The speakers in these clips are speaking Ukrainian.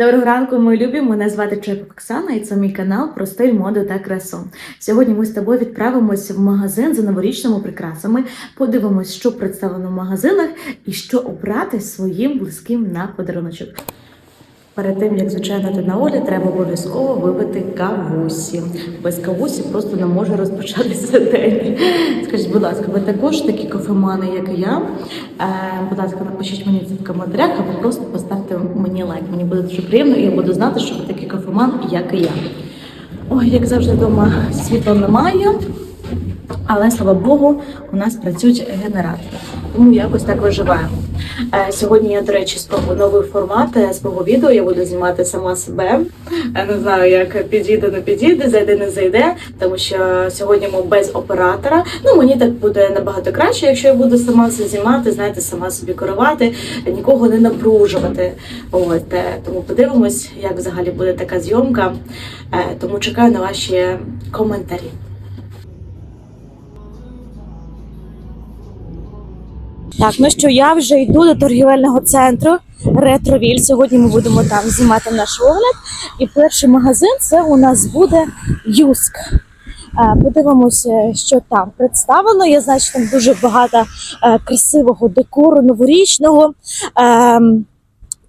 Доброго ранку, мої любі. Мене звати Чепик Оксана, і це мій канал про стиль, моду та красу. Сьогодні ми з тобою відправимося в магазин за новорічними прикрасами. Подивимось, що представлено в магазинах і що обрати своїм близьким на подаруночок. Перед тим, як звичайно на огляд, треба обов'язково випити кавусі. Без кавусі просто не може розпочатися день. Скажіть, будь ласка, ви також такі кофемани, як і я? Е, будь ласка, напишіть мені це в коментарях або просто поставте мені лайк. Мені буде дуже приємно, і я буду знати, що ви такий кофеман, як і я. Ой, як завжди вдома світла немає, але слава Богу, у нас працюють генератори. Тому якось так виживаємо. Е, Сьогодні я, до речі, спробую новий формат е, свого відео. Я буду знімати сама себе. Е, Не знаю, як підійде, не підійде, зайде, не зайде, тому що сьогодні ми без оператора. Ну мені так буде набагато краще, якщо я буду сама все знімати, знаєте, сама собі керувати, нікого не напружувати. От тому подивимось, як взагалі буде така зйомка. Тому чекаю на ваші коментарі. Так, ну що я вже йду до торгівельного центру Ретровіль. Сьогодні ми будемо там знімати наш огляд. І перший магазин це у нас буде Юск. Е, Подивимося, що там представлено. Я знаю, що там дуже багато е, красивого декору новорічного.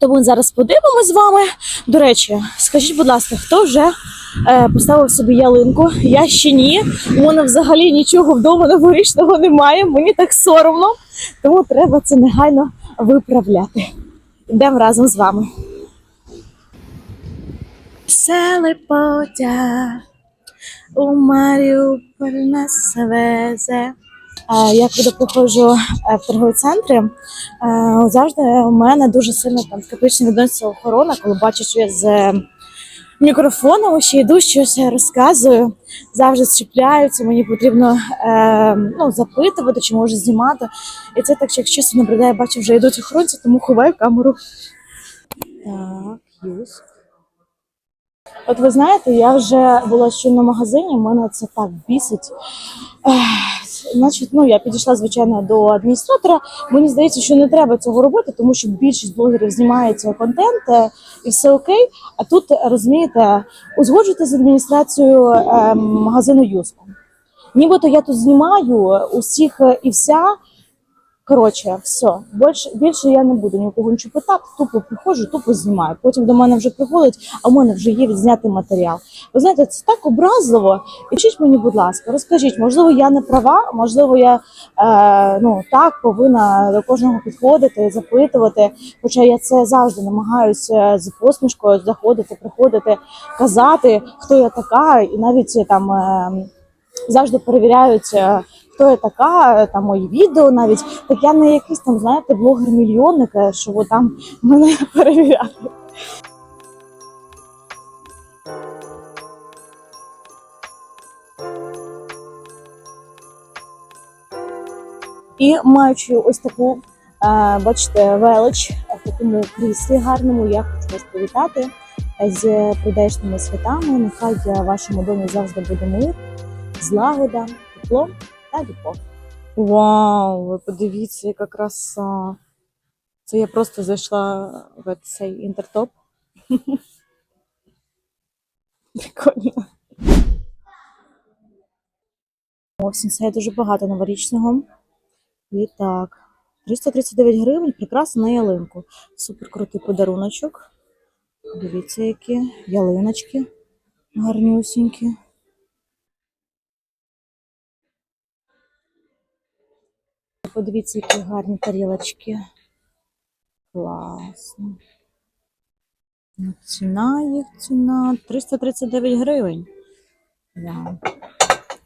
Тому зараз подивимось з вами. До речі, скажіть, будь ласка, хто вже е, поставив собі ялинку? Я ще ні. У мене взагалі нічого вдома новорічного немає. Мені так соромно. Тому треба це негайно виправляти. Йдемо разом з вами. Веселий потяг у Маріуполь нас везе. Я коли приходжу е, в торгові центри, е, завжди у мене дуже сильно там скептично відноситься охорона, коли бачу, що я з мікрофоном ще йду, щось розказую, завжди зчіпляються. Мені потрібно е, ну, запитувати, чи можу знімати. І це так, що якщо чесно наблюдаю, бачу, вже йдуть охоронці, тому ховаю камеру. Так, юз. От ви знаєте, я вже була щойно в магазині, мене це так бісить. Значить, ну я підійшла звичайно до адміністратора. Мені здається, що не треба цього робити, тому що більшість блогерів знімається контент е, і все окей. А тут розумієте, узгоджуйте з адміністрацією е, магазину Юску. Нібито я тут знімаю усіх е, і вся. Коротше, все, більше, більше я не буду нікого нічого питати, тупо приходжу, тупо знімаю. Потім до мене вже приходять, а в мене вже є відзнятий матеріал. Ви знаєте, це так образливо. І вчіть мені, будь ласка, розкажіть, можливо, я не права, можливо, я е, ну так повинна до кожного підходити, запитувати. Хоча я це завжди намагаюся з посмішкою заходити, приходити, казати, хто я така, і навіть там. Е, Завжди перевіряють, е, хто я така, е, там мої відео навіть. Так я не якийсь там, знаєте, блогер-мільйонник, е, що ви там мене перевіряли. І маючи ось таку, е, бачите, велич в такому кріслі гарному, я хочу вас привітати з прийдешніми святами. Нехай в вашому домі завжди буде мир, злагода, тепло та любов. Вау, ви подивіться, яка краса. Це я просто зайшла в цей інтертоп. Прикольно. О, в сенсеї дуже багато новорічного. І так, 339 гривень, прикраса на ялинку. Супер крутий подаруночок. Дивіться, які ялиночки гарнюсінькі. Подивіться, які гарні тарілочки. Класно. Ну, Ціна їх, ціна 339 гривень. Да.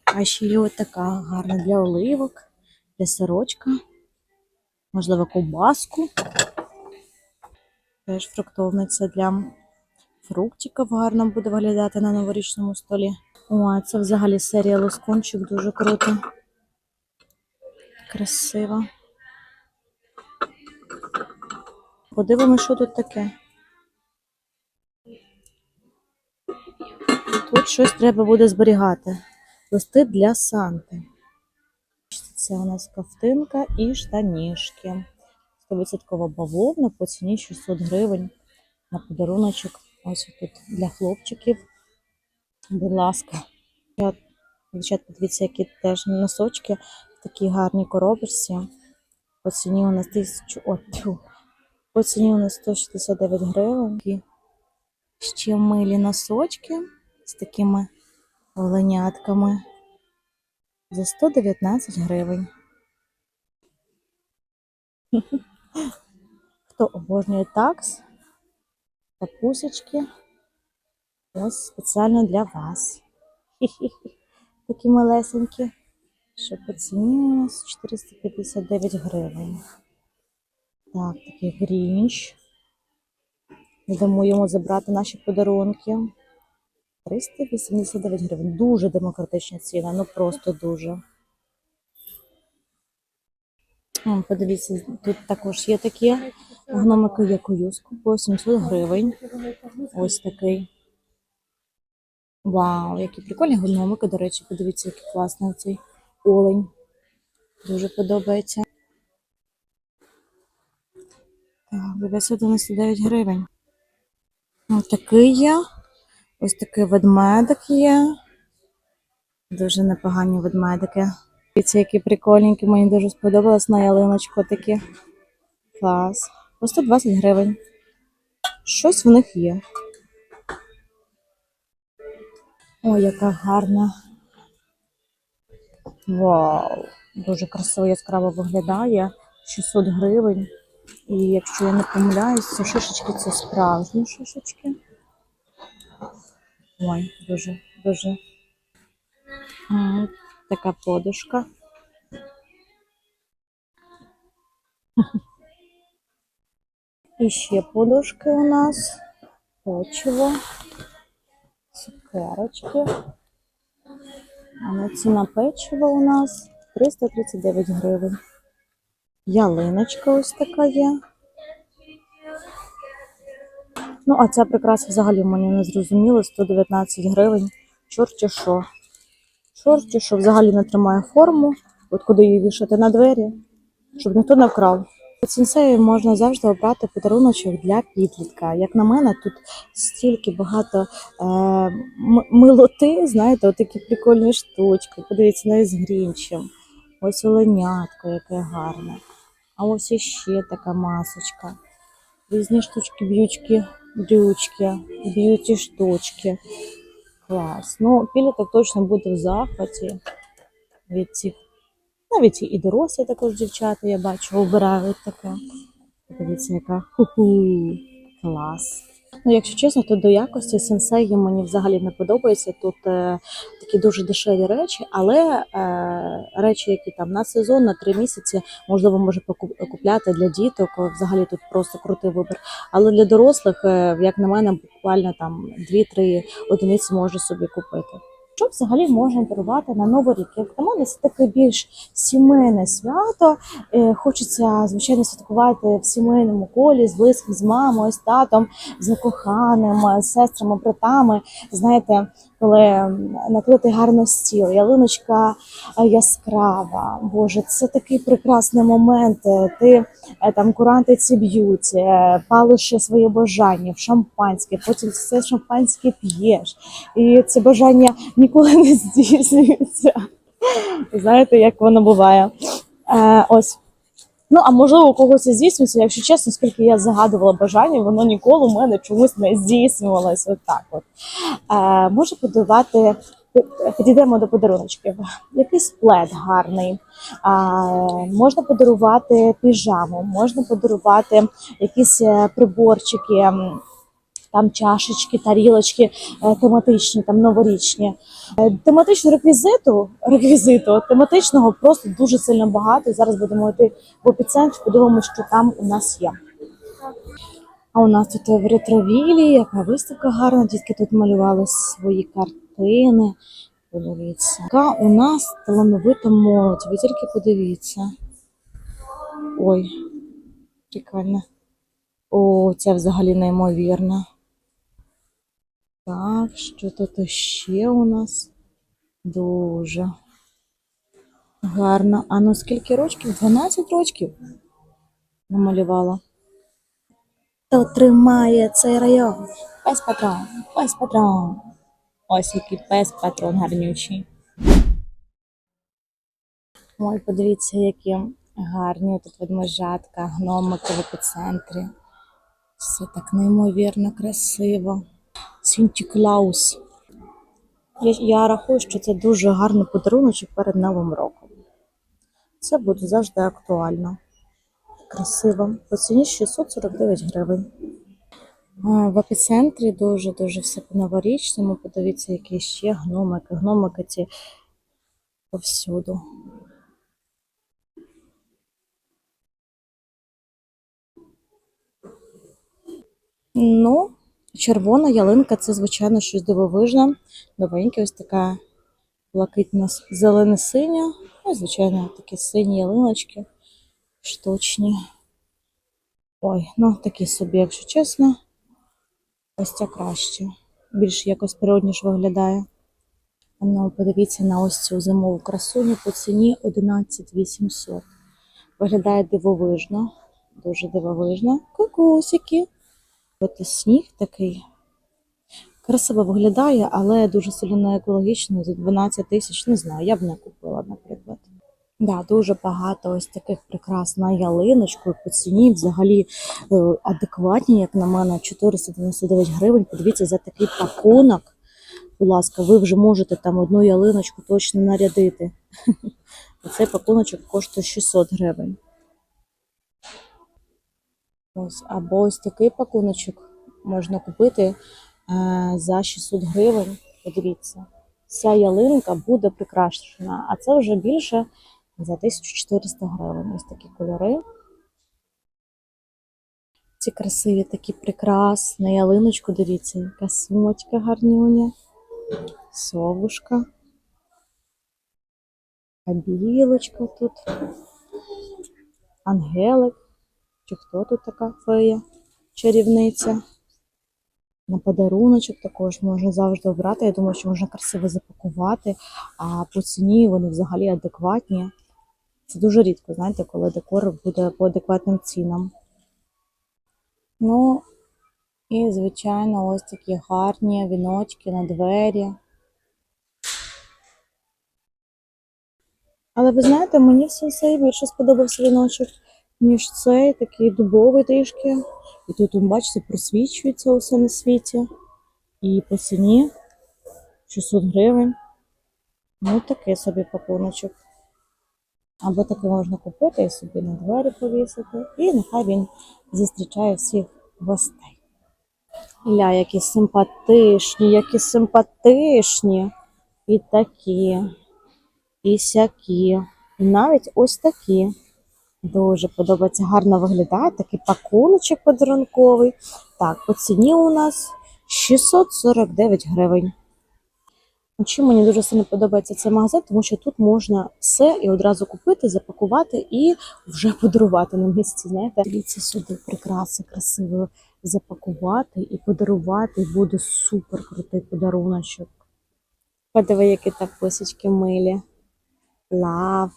А ще є така гарна для оливок, для сирочка. Можливо, ковбаску. Теж фруктовниця для фруктиків гарно буде виглядати на новорічному столі. О, це взагалі серія лоскончик дуже круто. Красиво. Подивимось, що тут таке. Тут щось треба буде зберігати. Листи для Санти. Це у нас ковтинка і штанішки. 100% бавовна по ціні 600 гривень. на подаруночок. Ось тут для хлопчиків. Будь ласка. Дівчат, подивіться, які теж носочки в такій гарній коробочці. По ціні у нас тисячу. О, тьфу. По ціні у нас 169 гривень. Такі Ще милі носочки з такими оленятками за 119 гривень. Хто обожнює такс та пусечки, ось спеціально для вас. Такі малесенькі, що по ціні у нас 459 гривень. Так, такий грінч. Йдемо йому забрати наші подарунки. 389 гривень. Дуже демократична ціна, ну просто дуже. Подивіться, тут також є такі гномики, як у юску, по 700 гривень. Ось такий. Вау, які прикольні гномики, до речі, подивіться, який класний цей олень. Дуже подобається. Так, 999 гривень. Ось такий є. Ось такий ведмедик є. Дуже непогані ведмедики. Дивіться, які прикольненькі, мені дуже сподобалось на ялиночку такі. Клас. По 120 гривень. Щось в них є. Ой, яка гарна. Вау! Дуже красиво яскраво виглядає. 600 гривень. І якщо я не помиляюсь, ці шишечки це справжні шишечки. Ой, дуже, дуже. Така подушка. І ще подушки у нас. Печиво. Цукерочки. Ціна печива у нас 339 гривень. Ялиночка ось така є. Ну, а ця прикраса взагалі мені не зрозуміло, 119 гривень. Чорті що. Чорті, що взагалі не тримає форму. От куди її вішати на двері, щоб ніхто не вкрав. У сенсеї можна завжди обрати подаруночок для підлітка. Як на мене, тут стільки багато е, милоти, знаєте, отакі прикольні штучки. Подивіться, навіть з грінчем. Ось оленятко, яке гарне. А ось іще така масочка. Різні штучки, б'ючки, дрючки, б'юті штучки. Клас. Ну, підліток точно буде в захваті від цих. Навіть і дорослі також дівчата, я бачу, обирають таке. Подивіться, яка ху-ху. Клас. Ну, якщо чесно, то до якості сенсеї мені взагалі не подобається. Тут е, такі дуже дешеві речі, але е, речі, які там на сезон, на три місяці, можливо, може купляти для діток. Взагалі тут просто крутий вибір. Але для дорослих, е, як на мене, буквально там 2-3 одиниці може собі купити. Що взагалі можна дарувати на Новий рік? Як мене, це таке більш сімейне свято. Е, Хочеться, звичайно, святкувати в сімейному колі з близьким, з мамою, з татом, з коханим, з сестрами, братами. Знаєте, коли накрити гарно стіл, ялиночка е, яскрава. Боже, це такий прекрасний момент. Е, Ти е, там куранти ці б'ють, палиш своє бажання в шампанське, потім це шампанське п'єш. І це бажання ніколи не здійснюється. Знаєте, як воно буває. Ось. Ну, а можливо, у когось і здійснюється, якщо чесно, скільки я загадувала бажання, воно ніколи у мене чомусь не здійснювалося. От так от. Е, можу подавати. підійдемо до подаруночків. Якийсь плед гарний. А, можна подарувати піжаму, можна подарувати якісь е, приборчики, там чашечки, тарілочки е, тематичні, там новорічні. Е, Тематичного реквізиту, реквізиту тематичного просто дуже сильно багато. Зараз будемо йти в епіцентр, подивимося, що там у нас є. А у нас тут в ретровілі, яка виставка гарна, дітки тут малювали свої картини. Подивіться. Яка у нас талановита молодь. Ви тільки подивіться. Ой, прикольно. О, це взагалі неймовірно. Так, що тут ще у нас? Дуже гарно. А ну скільки рочків? 12 рочків намалювала. хто тримає цей район. Пес патрон, пес патрон. Ось який пес патрон гарнючий. Ой, подивіться, які гарні тут ведмежатка, гномики в епіцентрі. Все так неймовірно красиво. Сінті Клаус. Я, я рахую, що це дуже гарний подарунок перед Новим роком. Це буде завжди актуально. Красиво. По ціні 649 гривень. В епіцентрі дуже-дуже все по-новорічному. Подивіться, які ще гномики. Гномики ці повсюду. Ну, червона ялинка це, звичайно, щось дивовижне. Новеньке, ось така блакитна зелена синя. Ну, звичайно, такі сині ялиночки штучні. Ой, ну такі собі, якщо чесно. Ось ця краще. Більш якось природніше виглядає. Ну, подивіться на ось цю зимову красуню по ціні 11 800. Виглядає дивовижно, дуже дивовижно. Кукусики. От сніг такий. Красиво виглядає, але дуже сильно екологічно. За 12 тисяч, не знаю, я б не купила, наприклад. Да, дуже багато ось таких прикрас на ялиночку по ціні взагалі е, адекватні, як на мене, 499 гривень. Подивіться за такий пакунок. Будь ласка, ви вже можете там одну ялиночку точно нарядити. Цей пакуночок коштує 600 гривень. Ось, або ось такий пакуночок можна купити е, за 600 гривень. Подивіться, ця ялинка буде прикрашена, а це вже більше за 1400 гривень. Ось такі кольори. Ці красиві такі прикрас на ялиночку. Дивіться, яка сумочка гарнюня, совушка, білочка тут, ангелик. Чи хто тут така фея, чарівниця? На подаруночок також можна завжди обрати. Я думаю, що можна красиво запакувати, а по ціні вони взагалі адекватні. Це дуже рідко, знаєте, коли декор буде по адекватним цінам. Ну, і, звичайно, ось такі гарні віночки на двері. Але ви знаєте, мені все це більше сподобався віночок ніж цей, такий дубовий трішки. І тут, бачите, просвічується усе на світі. І по ціні 600 гривень. Ну, такий собі пакуночок. Або таке можна купити і собі на двері повісити. І нехай він зустрічає всіх гостей. Ля, які симпатичні, які симпатичні. І такі, і сякі. І навіть ось такі. Дуже подобається, гарно виглядає. Такий пакуночок подарунковий. Так, по ціні у нас 649 гривень. Чим мені дуже сильно подобається цей магазин, тому що тут можна все і одразу купити, запакувати і вже подарувати на місці. Знаєте, дивіться сюди прикраси красиво запакувати і подарувати. Буде супер крутий подаруночок. Подиви, які там писочки милі. Лав.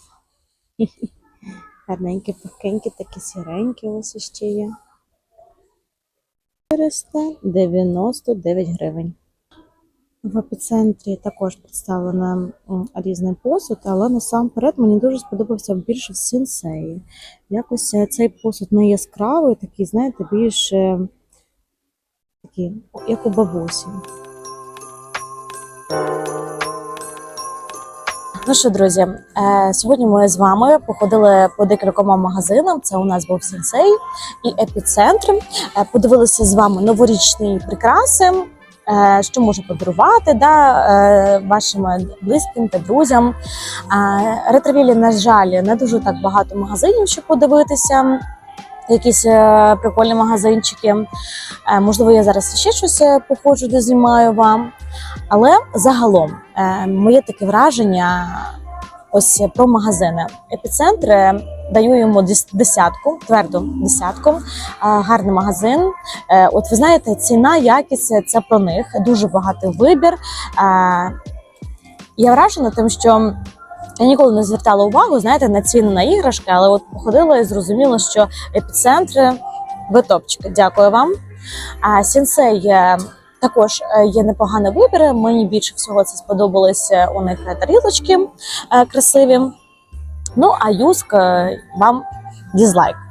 Гарненькі, пухенькі, такі сіренькі ось ще є. 499 гривень. В епіцентрі також представлено м, різний посуд, але насамперед мені дуже сподобався більше сенсеї. Якось е, цей посуд не яскравий, такий, знаєте, більш е, такий, як у бабусі. Ну що, друзі, е, сьогодні ми з вами походили по декількома магазинам. Це у нас був сенсей і епіцентр. Е, Подивилися з вами новорічні прикраси, е, що можна подарувати да, вашим близьким та друзям. Ретровілі, на жаль, не дуже так багато магазинів, щоб подивитися. Якісь прикольні магазинчики. Можливо, я зараз ще щось походжу, де знімаю вам. Але загалом е, моє таке враження ось про магазини. Епіцентр е, даю йому десятку, тверду десятку. Е, Гарний магазин. Е, От ви знаєте, ціна, якість це- про них. Дуже багатий вибір. Я вражена тим, що. Я ніколи не звертала увагу, знаєте, на ціни на іграшки, але от походила і зрозуміла, що епіцентри Ви топчики, дякую вам. А сенсей е, також е, є непоганий вибір. Мені більше всього це сподобалось е, у них е, тарілочки е, красиві. Ну, а юск вам дізлайк.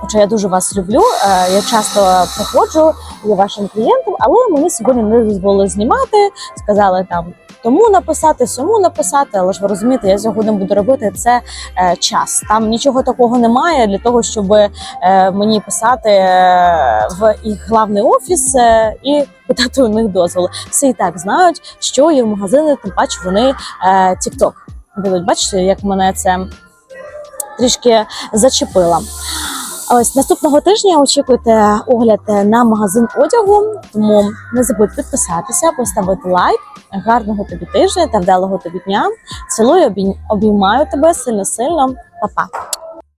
Хоча я дуже вас люблю, е, я часто приходжу є вашим клієнтом, але мені сьогодні не дозволили знімати. Сказали там тому написати, сьому написати. Але ж ви розумієте, я сьогодні буду робити це е, час. Там нічого такого немає для того, щоб е, мені писати в їх главний офіс і питати у них дозволи. Всі і так знають, що є в магазини, тим паче вони TikTok будуть. Бачите, як мене це трішки зачепило. Ось наступного тижня очікуйте огляд на магазин одягу. Тому не забудь підписатися, поставити лайк. Гарного тобі тижня та вдалого тобі дня. Цілую, обіймаю тебе сильно сильно. Па-па.